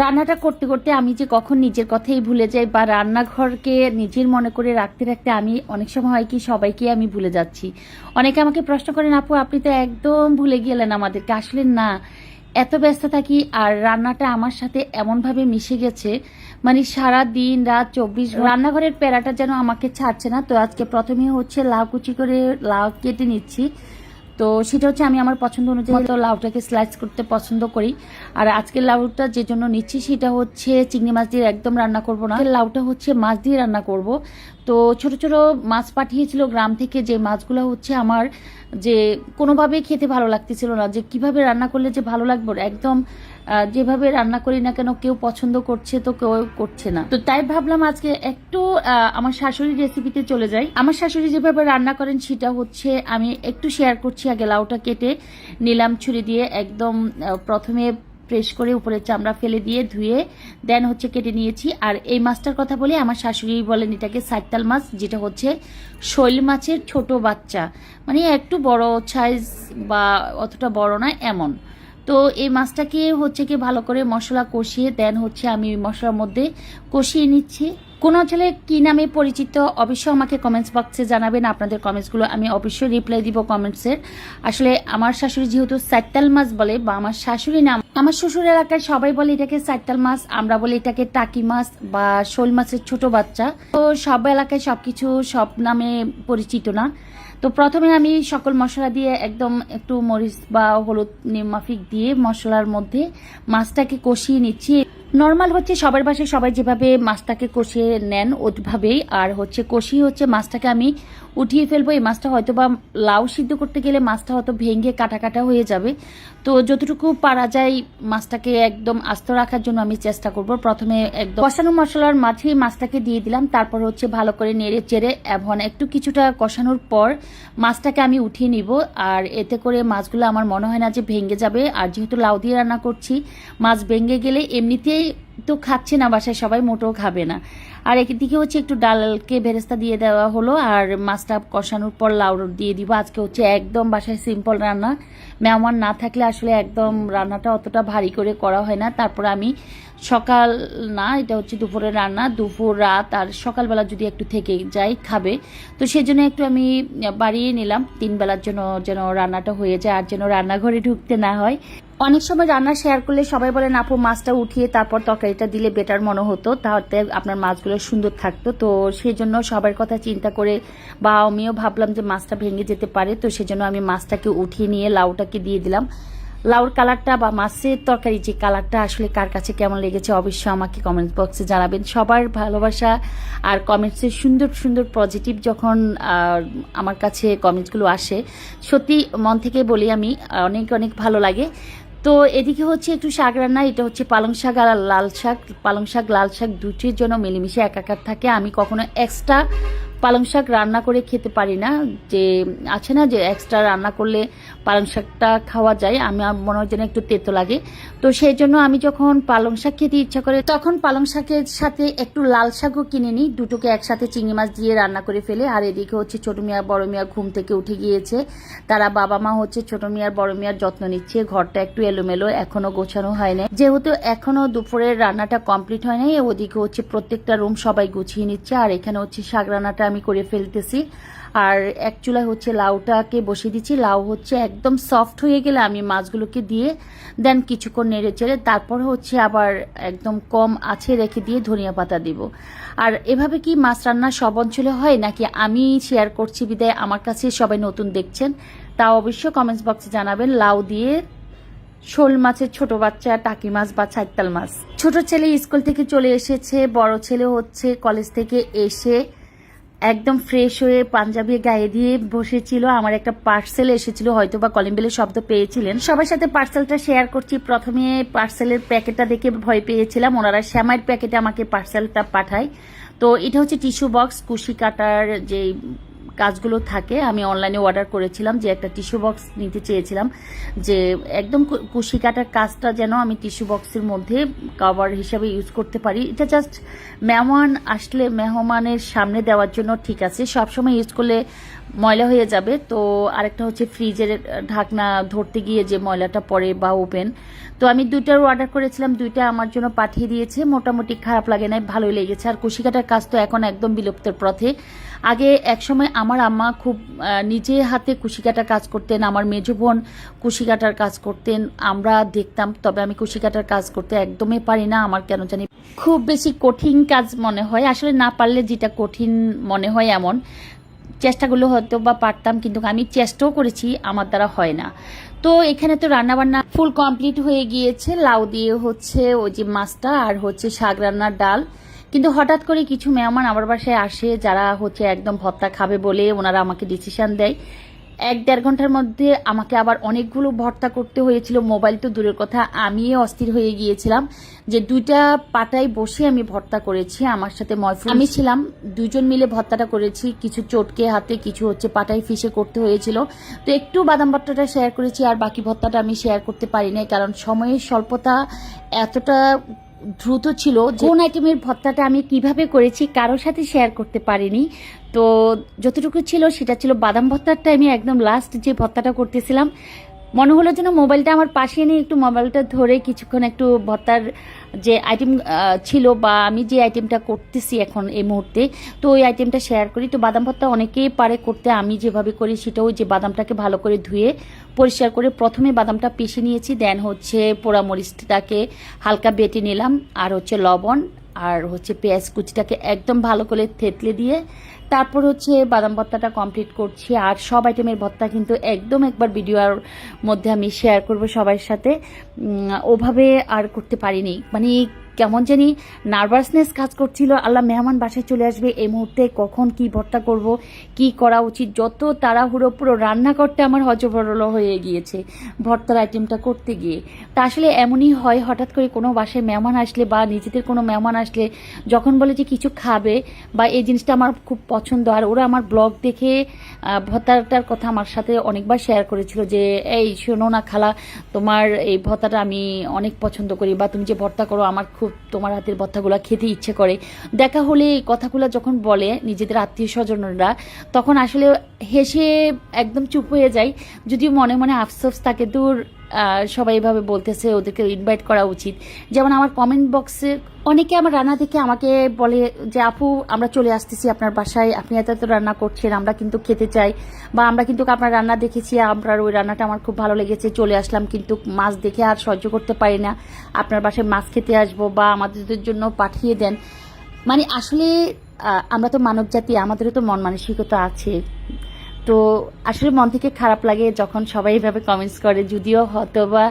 রান্নাটা করতে করতে আমি যে কখন নিজের কথাই ভুলে যাই বা রান্নাঘরকে নিজের মনে করে রাখতে রাখতে আমি অনেক সময় হয় কি সবাইকে আমি ভুলে যাচ্ছি। অনেকে আমাকে প্রশ্ন করেন, আপু, আপনি তো একদম ভুলে গেলেন আমাদেরকে আসলে না। এত ব্যস্ত থাকি আর রান্নাটা আমার সাথে এমনভাবে মিশে গেছে? মানে সারা দিন রাত চব্বিশ রান্নাঘরের প্যারাটা যেন আমাকে ছাড়ছে না। তো আজকে প্রথমে হচ্ছে লাউ কুচি করে লাউ কেটে নিচ্ছি। তো সেটা হচ্ছে আমি আমার পছন্দ অনুযায়ী তো লাউটাকে স্লাইস করতে পছন্দ করি। আর আজকের লাউটা যে জন্য নিচ্ছি সেটা হচ্ছে চিংড়ি মাছ দিয়ে একদম রান্না করব না। লাউটা হচ্ছে মাছ দিয়ে রান্না করব। তো ছোট ছোট মাছ পাঠিয়েছিল গ্রাম থেকে যে মাছগুলো হচ্ছে আমার যে কোনোভাবেই খেতে ভালো লাগতেছিল না। যে কীভাবে রান্না করলে যে ভালো লাগবে একদম যেভাবে রান্না করি না কেন, কেউ পছন্দ করছে তো কেউ করছে না। তো তাই ভাবলাম আজকে একটু আমার শাশুড়ির রেসিপিতে চলে যাই। আমার শাশুড়ি যেভাবে রান্না করেন, সেটা হচ্ছে আমি একটু শেয়ার করছি আগে লাউটা কেটে নিলাম ছুরি দিয়ে, একদম প্রথমে প্রেস করে উপরে চামড়া ফেলে দিয়ে ধুয়ে দেন হচ্ছে কেটে নিয়েছি। আর এই মাছটার কথা বলি আমার শাশুড়ি বলেন এটাকে সাইতাল মাছ, যেটা হচ্ছে শৈল মাছের ছোট বাচ্চা। মানে একটু বড় সাইজ বা অতটা বড় না, এমন। তো এই মাছটাকে হচ্ছে কি ভালো করে মশলা কষিয়ে দেন হচ্ছে আমি মশলার মধ্যে কষিয়ে নিচ্ছি। কোন অঞ্চলে কি নামে পরিচিত, অবশ্যই আমাকে কমেন্টস বক্সে জানাবেন। আপনাদের কমেন্টসগুলো আমি অবশ্যই রিপ্লাই দিব কমেন্টসের আসলে আমার শাশুড়ি যেহেতু সাইতাল মাছ বলে বা আমার শাশুড়ি নাম, আমার শ্বশুর এলাকায় সবাই বলে এটাকে সাইতাল মাছ, আমরা বলি এটাকে টাকি মাছ বা শোল মাছের ছোট বাচ্চা। তো সব এলাকায় সবকিছু সব নামে পরিচিত না। তো প্রথমে আমি সকল মশলা দিয়ে একদম একটু মরিচ বা হলুদ মাফিক দিয়ে মশলার মধ্যে মাছটাকে কষিয়ে নিচ্ছি। নর্মাল হচ্ছে সবার বাসায় সবাই যেভাবে মাছটাকে কষিয়ে নেন ওইভাবেই। আর হচ্ছে কষিয়ে হচ্ছে মাছটাকে আমি উঠিয়ে ফেলব। এই মাছটা হয়তো বা লাউ সিদ্ধ করতে গেলে মাছটা হয়তো ভেঙে কাটা কাটা হয়ে যাবে। তো যতটুকু পারা যায় মাছটাকে একদম আস্ত রাখার জন্য আমি চেষ্টা করব। প্রথমে একদম কষানো মশলার মাঝেই মাছটাকে দিয়ে দিলাম। তারপর হচ্ছে ভালো করে নেড়ে চেড়ে এবং একটু কিছুটা কষানোর পর মাছটাকে আমি উঠিয়ে নিব। আর এতে করে মাছগুলো আমার মনে হয় না যে ভেঙে যাবে। আর যেহেতু লাউ দিয়ে রান্না করছি, মাছ ভেঙে গেলে এমনিতেই তো খাচ্ছে না বাসায়, সবাই মোটেও খাবে না। আর একদিকে হচ্ছে একটু ডালকে বেরেস্তা দিয়ে দেওয়া হলো, আর মাছটা কষানোর পর লাউ দিয়ে দিব। আজকে হচ্ছে একদম বাসায় সিম্পল রান্না। মেহমান না থাকলে আসলে একদম রান্নাটা অতটা ভারী করে করা হয় না। তারপর আমি সকাল না, এটা হচ্ছে দুপুরের রান্না। দুপুর রাত আর সকালবেলা যদি একটু থেকে যাই খাবে। তো সেই জন্য একটু আমি বাড়িয়ে নিলাম। তিন বেলার জন্য যেন রান্নাটা হয়ে যায়, আর যেন রান্নাঘরে ঢুকতে না হয়। অনেক সময় রান্না শেয়ার করলে সবাই বলেন আপু, মাছটা উঠিয়ে তারপর তরকারিটা দিলে বেটার মনে হতো। তাহলে আপনার মাছগুলো সুন্দর থাকতো। তো সেই জন্য সবার কথা চিন্তা করে বা আমিও ভাবলাম যে মাছটা ভেঙে যেতে পারে। তো সেজন্য আমি মাছটাকে উঠিয়ে নিয়ে লাউটাকে দিয়ে দিলাম। লাউর কালারটা বা মাছের তরকারি যে কালারটা আসলে কার কাছে কেমন লেগেছে অবশ্যই আমাকে কমেন্ট বক্সে জানাবেন। সবার ভালোবাসা আর কমেন্টসের সুন্দর সুন্দর পজিটিভ যখন আমার কাছে কমেন্টসগুলো আসে, সত্যি মন থেকে বলি আমি, অনেক অনেক ভালো লাগে। তো এদিকে হচ্ছে একটু শাক রান্না, এটা হচ্ছে পালং শাক আর লাল শাক। পালং শাক, লাল শাক দুটির জন্য মিলেমিশে একাকার থাকে। আমি কখনো এক্সট্রা পালং শাক রান্না করে খেতে পারি না। যে আছে না যে এক্সট্রা রান্না করলে পালং শাকটা খাওয়া যায়, আমি মনে হয় যেন একটু তেতো লাগে। তো সেই জন্য আমি যখন পালং শাক খেতে ইচ্ছা করে, তখন পালং শাকের সাথে একটু লাল শাকও কিনে নিই। দুটোকে একসাথে চিংড়ি মাছ দিয়ে রান্না করে ফেলে। আর এদিকে হচ্ছে ছোট মিয়া, বড় মিয়া ঘুম থেকে উঠে গিয়েছে। তারা বাবা মা হচ্ছে ছোট মিয়ার, বড় মিয়ার যত্ন নিচ্ছে। ঘরটা একটু এলোমেলো, এখনও গোছানো হয় হয়নি যেহেতু এখনও দুপুরের রান্নাটা কমপ্লিট হয় নাই ওদিকে হচ্ছে প্রত্যেকটা রুম সবাই গুছিয়ে নিচ্ছে। আর এখানে হচ্ছে শাক রান্নাটা আমি করে ফেলতেছি। আর এক চুলায় হচ্ছে লাউটাকে বসিয়ে দিচ্ছি। লাউ হচ্ছে একদম সফট হয়ে গেলে আমি মাছগুলোকে দিয়ে দেন কিছুক্ষণ নেড়ে চেড়ে তারপর হচ্ছে আবার একদম কম আছে রেখে দিয়ে ধনিয়া পাতা দিব। আর এভাবে কি মাছ রান্না সব অঞ্চলে হয় নাকি আমি শেয়ার করছি বিদায়? আমার কাছে সবাই নতুন দেখছেন তা অবশ্য কমেন্টস বক্সে জানাবেন লাউ দিয়ে শোল মাছের ছোট বাচ্চা, টাকি মাছ বা ছাইতাল মাছ। ছোট ছেলে স্কুল থেকে চলে এসেছে, বড় ছেলে হচ্ছে কলেজ থেকে এসে একদম ফ্রেশ হয়ে পাঞ্জাবি গায়ে দিয়ে বসেছিল। আমার একটা পার্সেল এসেছিল হয়তো বা কলিং বেলের শব্দ পেয়েছিলেন। সবার সাথে পার্সেলটা শেয়ার করছি। প্রথমে পার্সেলের প্যাকেটটা দেখে ভয় পেয়েছিলাম। ওনারা শ্যামাইয়ের প্যাকেটে আমাকে পার্সেলটা পাঠায়। তো এটা হচ্ছে টিস্যু বক্স কুশি কাটার যে কাজগুলো থাকে, আমি অনলাইনে অর্ডার করেছিলাম যে একটা টিস্যু বক্স নিতে চেয়েছিলাম যে একদম কুশি কাটার কাজটা যেন আমি টিস্যু বক্সের মধ্যে কভার হিসাবে ইউজ করতে পারি। এটা জাস্ট মেহমান আসলে মেহমানের সামনে দেওয়ার জন্য ঠিক আছে। সবসময় ইউজ করলে ময়লা হয়ে যাবে। তো আরেকটা হচ্ছে ফ্রিজের ঢাকনা ধরতে গিয়ে যে ময়লাটা পড়ে বা ওপেন। তো আমি দুইটার অর্ডার করেছিলাম, দুইটা আমার জন্য পাঠিয়ে দিয়েছে। মোটামুটি খারাপ লাগে নাই, ভালোই লেগেছে। আর কুশি কাটার কাজ তো এখন একদম বিলুপ্তের পথে। আগে একসময় আমার আম্মা খুব নিজে হাতে কুশি কাটার কাজ করতেন, আমার মেজো বোন কুশি কাটার কাজ করতেন, আমরা দেখতাম, তবে আমি কুশি কাটার কাজ করতে একদমই পারি না। আমার কেন জানি খুব বেশি কঠিন কাজ মনে হয়। আসলে না পারলে যেটা কঠিন মনে হয় এমন। চেষ্টাগুলো হয়তো বা পারতাম, কিন্তু আমি চেষ্টাও করেছি, আমার দ্বারা হয় না। তো এখানে তো রান্নাবান্না ফুল কমপ্লিট হয়ে গিয়েছে। লাউ দিয়ে হচ্ছে ওই যে মাছটা আর হচ্ছে শাক রান্নার ডাল। কিন্তু হঠাৎ করে কিছু মেহমান আমার বাসায় আসে, যারা হচ্ছে একদম ভত্তা খাবে বলে ওনারা আমাকে ডিসিশন দেয়। এক দেড় ঘণ্টার মধ্যে আমাকে আবার অনেকগুলো ভর্তা করতে হয়েছিল। মোবাইল তো দূরের কথা আমি অস্থির হয়ে গিয়েছিলাম যে দুইটা পাটায় বসে আমি ভর্তা করেছি আমার সাথে ময়ফুল। আমি ছিলাম দুজন মিলে ভর্তাটা করেছি, কিছু চটকে হাতে, কিছু হচ্ছে পাটায় ফিসে করতে হয়েছিল। তো একটু বাদাম ভর্তাটা শেয়ার করেছি, আর বাকি ভর্তাটা আমি শেয়ার করতে পারি নাই, কারণ সময়ের স্বল্পতা এতটা দ্রুত ছিল কোন আইটেমের ভত্তাটা আমি কীভাবে করেছি, কারোর সাথে শেয়ার করতে পারিনি। তো যতটুকু ছিল সেটা ছিল বাদাম ভর্তারটা আমি একদম লাস্ট যে ভত্তাটা করতেছিলাম মনে হলো যেন মোবাইলটা আমার পাশে নিয়ে একটু মোবাইলটা ধরে কিছুক্ষণ একটু ভর্তার যে আইটেম ছিল বা আমি যে আইটেমটা করতেছি এখন এই মুহূর্তে, তো ওই আইটেমটা শেয়ার করি। তো বাদাম ভর্তা অনেকেই পারে করতে, আমি যেভাবে করি সেটাও যে বাদামটাকে ভালো করে ধুয়ে পরিষ্কার করে প্রথমে বাদামটা পিষে নিয়েছি দেন হচ্ছে পোড়ামরিচটাকে হালকা বেটে নিলাম, আর হচ্ছে লবণ আর হচ্ছে পেঁয়াজ কুচিটাকে একদম ভালো করে থেতলে দিয়ে তারপর হচ্ছে বাদাম ভর্তাটা কমপ্লিট করছি। আর সব আইটেমের ভর্তা কিন্তু একদম একবার ভিডিওর মধ্যে আমি শেয়ার করব সবার সাথে। ওভাবে আর করতে পারিনি। মানে কেমন জানি নার্ভাসনেস কাজ করছিল। আল্লাহ মেহমান বাসায় চলে আসবে, এই মুহূর্তে কখন কি ভর্তা করব, কি করা উচিত? যত তাড়াহুড়ো, পুরো রান্না করতে আমার হজবরল হয়ে গিয়েছে ভর্তার আইটেমটা করতে গিয়ে। তা আসলে এমনই হয়, হঠাৎ করে কোনো বাসায় মেহমান আসলে বা নিজেদের কোনো মেহমান আসলে যখন বলে যে কিছু খাবে বা এই জিনিসটা আমার খুব পছন্দ, আর ওরা আমার ব্লগ দেখে ভর্তাটার কথা আমার সাথে অনেকবার শেয়ার করেছিল যে, এই শোনো না খালা, তোমার এই ভর্তাটা আমি অনেক পছন্দ করি বা তুমি যে ভর্তা করো, আমার খুব তোমার হাতের ভর্তাগুলো খেতে ইচ্ছে করে। দেখা হলে এই কথাগুলো যখন বলে নিজেদের আত্মীয় স্বজনরা তখন আসলে হেসে একদম চুপ হয়ে যায়। যদিও মনে মনে আফসোস থাকে দূর সবাই এভাবে বলতেছে, ওদেরকে ইনভাইট করা উচিত। যেমন আমার কমেন্ট বক্সে অনেকে আমার রান্না দেখে আমাকে বলে যে, আপু, আমরা চলে আসতেছি আপনার বাসায়। আপনি এত এত রান্না করছেন, আমরা কিন্তু খেতে চাই। বা আমরা কিন্তু আপনার রান্না দেখেছি আপনার ওই রান্নাটা আমার খুব ভালো লেগেছে, চলে আসলাম। কিন্তু মাছ দেখে আর সহ্য করতে পারি না। আপনার বাসায় মাছ খেতে আসব বা আমাদের জন্য পাঠিয়ে দেন। মানে আসলে আমরা তো মানব জাতি আমাদেরও তো মন মানসিকতা আছে। তো আসলে মন থেকে খারাপ লাগে যখন সবাই এভাবে কমেন্টস করে, যদিও হয়তো বা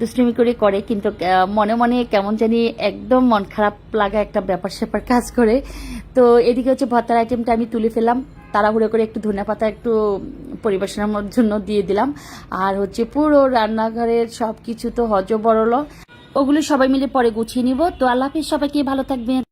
দুষ্টুমি করে করে, কিন্তু মনে মনে কেমন জানি একদম মন খারাপ লাগা একটা ব্যাপার স্যাপার কাজ করে। তো এদিকে হচ্ছে ভর্তার আইটেমটা আমি তুলে ফেলাম তাড়াহুড়ো করে একটু ধনে পাতা একটু পরিবেশনের জন্য দিয়ে দিলাম। আর হচ্ছে পুরো রান্নাঘরের সব কিছু তো হজ বড়লো ওগুলো সবাই মিলে পরে গুছিয়ে নিব। তো আল্লাহ হাফিজ, সবাইকে ভালো থাকবেন।